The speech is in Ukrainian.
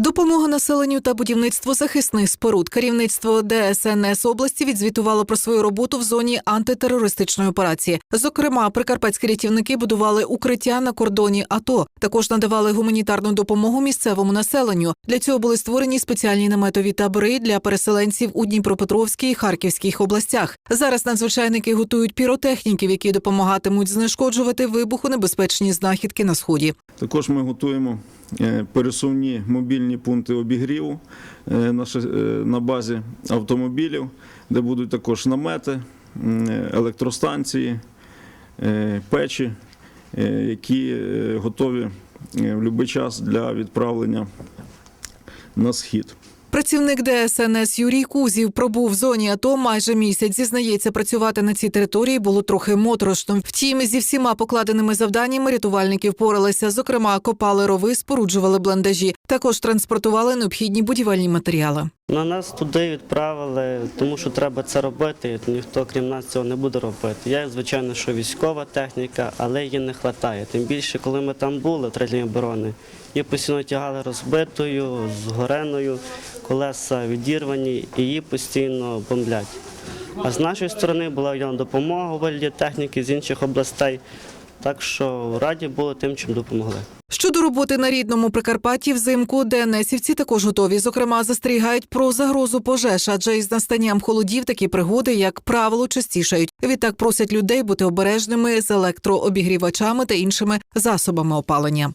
Допомога населенню та будівництво захисних споруд. Керівництво ДСНС області відзвітувало про свою роботу в зоні антитерористичної операції. Зокрема, прикарпатські рятівники будували укриття на кордоні АТО. Також надавали гуманітарну допомогу місцевому населенню. Для цього були створені спеціальні наметові табори для переселенців у Дніпропетровській і Харківській областях. Зараз надзвичайники готують піротехніків, які допомагатимуть знешкоджувати вибухонебезпечні знахідки на сході. Також ми готуємо е, пересувні мобільні пункти обігріву е, е, на базі автомобілів, де будуть також намети, електростанції, е, печі, які готові в будь-який час для відправлення на схід. Працівник ДСНС Юрій Кузів пробув в зоні АТО майже місяць. Зізнається, працювати на цій території було трохи моторошно. Втім, зі всіма покладеними завданнями рятувальники впоралися. Зокрема, копали рови, споруджували блендажі. Також транспортували необхідні будівельні матеріали. На нас туди відправили, тому що треба це робити. Ніхто крім нас цього не буде робити. Я, звичайно, що військова техніка, але її не вистачає. Тим більше, коли ми там були в третій оборони, її постійно тягали розбитою, згореною, колеса відірвані, і її постійно бомблять. А з нашої сторони була виділена допомога вигляді техніки з інших областей. Так що раді були тим, чим допомогли. Щодо роботи на рідному Прикарпатті взимку, ДНСівці також готові. Зокрема, застерігають про загрозу пожеж, адже із настанням холодів такі пригоди, як правило, частішають. Відтак просять людей бути обережними з електрообігрівачами та іншими засобами опалення.